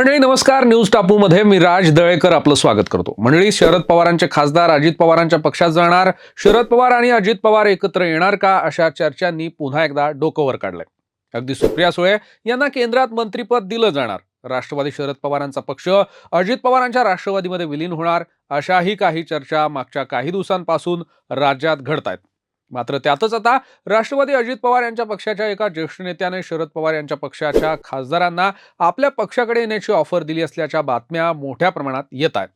मंडळी नमस्कार. न्यूज टापूमध्ये मी राज दळेकर आपलं स्वागत करतो. मंडळी शरद पवारांचे खासदार अजित पवारांच्या पक्षात जाणार. शरद पवार आणि अजित पवार एकत्र येणार का? अशा चर्चांनी पुन्हा एकदा डोकं वर काढलंय. अगदी सुप्रिया सुळे यांना केंद्रात मंत्रीपद दिलं जाणार. राष्ट्रवादी शरद पवारांचा पक्ष अजित पवारांच्या राष्ट्रवादीमध्ये विलीन होणार. अशाही काही चर्चा मागच्या काही दिवसांपासून राज्यात घडत आहेत मात्र त्यातच आता राष्ट्रवादी अजित पवार यांच्या पक्षाच्या एका ज्येष्ठ नेत्याने शरद पवार यांच्या पक्षाच्या खासदारांना आपल्या पक्षाकडे येण्याची ऑफर दिली असल्याच्या बातम्या मोठ्या प्रमाणात येत आहेत.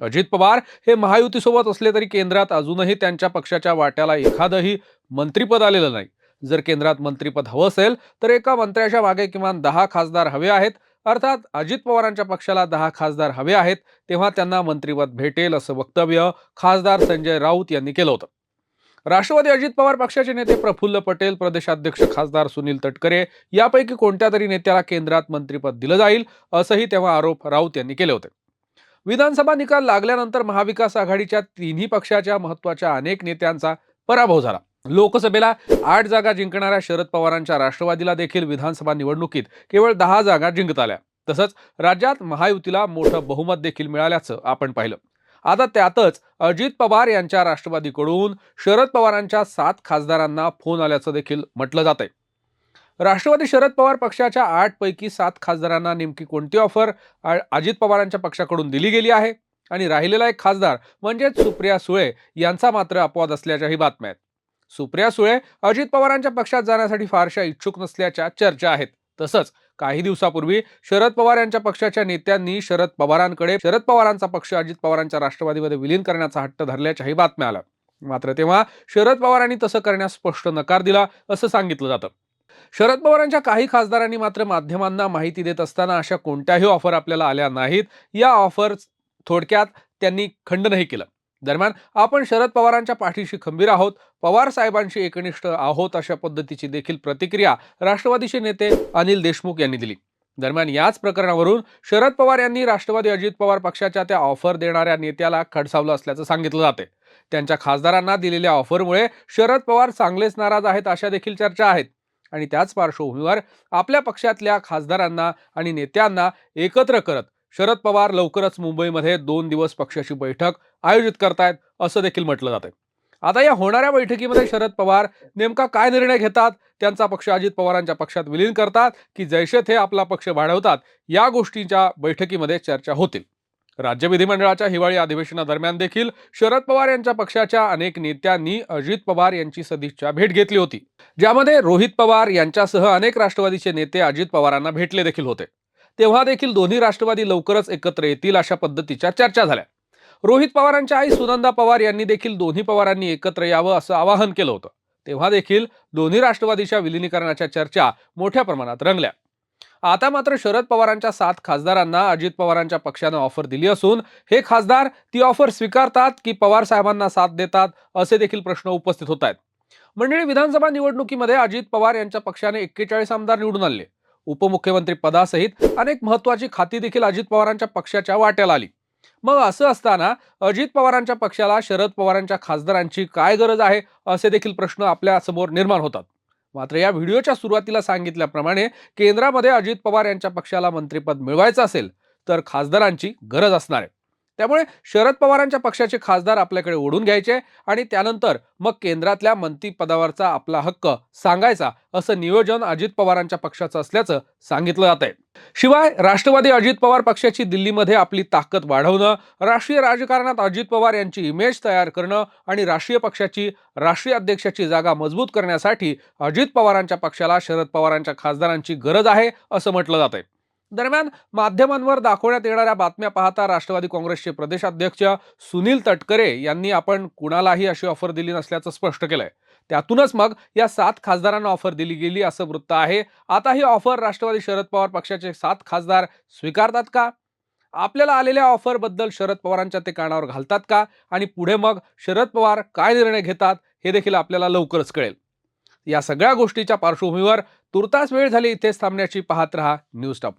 अजित पवार हे महायुतीसोबत असले तरी केंद्रात अजूनही त्यांच्या पक्षाच्या वाट्याला एखादंही मंत्रीपद आलेलं नाही. जर केंद्रात मंत्रीपद हवं असेल तर एका मंत्र्याच्या मागे किमान दहा खासदार हवे आहेत. अर्थात अजित पवारांच्या पक्षाला दहा खासदार हवे आहेत तेव्हा त्यांना मंत्रीपद भेटेल असं वक्तव्य खासदार संजय राऊत यांनी केलं होतं. राष्ट्रवादी अजित पवार पक्षाचे नेते प्रफुल्ल पटेल प्रदेशाध्यक्ष खासदार सुनील तटकरे यापैकी कोणत्या तरी नेत्याला केंद्रात मंत्रीपद दिलं जाईल असंही तेव्हा आरोप राऊत यांनी केले होते. विधानसभा निकाल लागल्यानंतर महाविकास आघाडीच्या तिन्ही पक्षाच्या महत्त्वाच्या अनेक नेत्यांचा पराभव झाला. लोकसभेला आठ जागा जिंकणाऱ्या शरद पवारांच्या राष्ट्रवादीला देखील विधानसभा निवडणुकीत केवळ दहा जागा जिंकत आल्या. तसंच राज्यात महायुतीला मोठं बहुमत देखील मिळाल्याचं आपण पाहिलं. आता त्यातच अजित पवार यांच्या राष्ट्रवादीकडून शरद पवारांच्या सात खासदारांना फोन आल्याचं देखील म्हटलं जात आहे राष्ट्रवादी शरद पवार पक्षाच्या आठपैकी सात खासदारांना नेमकी कोणती ऑफर अजित पवारांच्या पक्षाकडून दिली गेली आहे? आणि राहिलेला एक खासदार म्हणजेच सुप्रिया सुळे यांचा मात्र अपवाद असल्याच्याही बातम्या आहेत. सुप्रिया सुळे अजित पवारांच्या पक्षात जाण्यासाठी फारशा इच्छुक नसल्याच्या चर्चा आहेत. तसंच काही दिवसापूर्वी शरद पवार यांच्या पक्षाच्या नेत्यांनी शरद पवारांकडे शरद पवारांचा पक्ष अजित पवारांच्या राष्ट्रवादीमध्ये विलीन करण्याचा हट्ट धरल्याच्याही बातम्या आल्या. मात्र तेव्हा शरद पवारांनी तसं करण्यास स्पष्ट नकार दिला असं सांगितलं जातं. शरद पवारांच्या काही खासदारांनी मात्र माध्यमांना माहिती देत असताना अशा कोणत्याही ऑफर आपल्याला आल्या नाहीत. या ऑफर थोडक्यात त्यांनी खंडनही केलं. दरम्यान आपण शरद पवारांच्या पाठीशी खंबीर आहोत. पवार साहेबांशी एकनिष्ठ आहोत अशा पद्धतीची देखील प्रतिक्रिया राष्ट्रवादीचे नेते अनिल देशमुख यांनी दिली. दरम्यान याच प्रकरणावरून शरद पवार यांनी राष्ट्रवादी अजित पवार पक्षाच्या त्या ऑफर देणाऱ्या नेत्याला खडसावलं असल्याचं सांगितलं जाते. त्यांच्या खासदारांना दिलेल्या ऑफरमुळे शरद पवार चांगलेच नाराज आहेत अशा देखील चर्चा आहेत. आणि त्याच पार्श्वभूमीवर आपल्या पक्षातल्या खासदारांना आणि नेत्यांना एकत्र करत शरद पवार लवकरच मुंबईमध्ये दोन दिवस पक्षाची बैठक आयोजित करतायत असं देखील म्हटलं जातंय. आता या होणाऱ्या बैठकीमध्ये शरद पवार नेमका काय निर्णय घेतात त्यांचा पक्ष अजित पवारांच्या पक्षात विलीन करतात की जैसे थे आपला पक्ष वाढवतात या गोष्टींच्या बैठकीमध्ये चर्चा होतील. राज्य विधिमंडळाच्या हिवाळी अधिवेशनादरम्यान देखील शरद पवार यांच्या पक्षाच्या अनेक नेत्यांनी अजित पवार यांची सदिच्छा भेट घेतली होती. ज्यामध्ये रोहित पवार यांच्यासह अनेक राष्ट्रवादीचे नेते अजित पवारांना भेटले देखील होते. तेव्हा देखील दोन्ही राष्ट्रवादी लवकरच एकत्र येतील अशा पद्धतीच्या चर्चा झाल्या. रोहित पवारांच्या आई सुनंदा पवार यांनी देखील दोन्ही पवारांनी एकत्र यावं असं आवाहन केलं होतं. तेव्हा देखील दोन्ही राष्ट्रवादीच्या विलिनीकरणाच्या चर्चा मोठ्या प्रमाणात रंगल्या. आता मात्र शरद पवारांच्या सात खासदारांना अजित पवारांच्या पक्षानं ऑफर दिली असून हे खासदार ती ऑफर स्वीकारतात की पवार साहेबांना साथ देतात असे देखील प्रश्न उपस्थित होत आहेत. मंडळी विधानसभा निवडणुकीमध्ये अजित पवार यांच्या पक्षाने एक्केचाळीस आमदार निवडून आणले. उपमुख्यमंत्री पदासहित अनेक महत्वाची खाती देखील अजित पवारांच्या पक्षाच्या वाट्याला आली. मग असं असताना अजित पवारांच्या पक्षाला शरद पवारांच्या खासदारांची काय गरज आहे? असे देखील प्रश्न आपल्यासमोर निर्माण होतात. मात्र या व्हिडिओच्या सुरुवातीला सांगितल्याप्रमाणे केंद्रामध्ये अजित पवार यांच्या पक्षाला मंत्रिपद मिळवायचं असेल तर खासदारांची गरज असणार आहे. त्यामुळे शरद पवारांच्या पक्षाचे खासदार आपल्याकडे ओढून घ्यायचे आणि त्यानंतर मग केंद्रातल्या मंत्रीपदावरचा आपला हक्क सांगायचा असं नियोजन अजित पवारांच्या पक्षाचं असल्याचं सांगितलं जात आहे शिवाय राष्ट्रवादी अजित पवार पक्षाची दिल्लीमध्ये आपली ताकद वाढवणं राष्ट्रीय राजकारणात अजित पवार यांची इमेज तयार करणं आणि राष्ट्रीय पक्षाची राष्ट्रीय अध्यक्षाची जागा मजबूत करण्यासाठी अजित पवारांच्या पक्षाला शरद पवारांच्या खासदारांची गरज आहे असं म्हटलं जात आहे दरम्यान माध्यमांवर दाखवण्यात येणाऱ्या बातम्या पाहता राष्ट्रवादी काँग्रेसचे प्रदेशाध्यक्ष सुनील तटकरे यांनी आपण कुणालाही अशी ऑफर दिली नसल्याचं स्पष्ट केलंय. त्यातूनच मग या सात खासदारांना ऑफर दिली गेली असं वृत्त आहे. आता ही ऑफर राष्ट्रवादी शरद पवार पक्षाचे सात खासदार स्वीकारतात का? आपल्याला आलेल्या ऑफरबद्दल शरद पवारांच्या ते कानावर घालतात का? आणि पुढे मग शरद पवार काय निर्णय घेतात हे देखील आपल्याला लवकरच कळेल. या सगळ्या गोष्टीच्या पार्श्वभूमीवर तुर्तास वेळ झाली इथेच थांबण्याची पाहत रहा न्यूज टापू.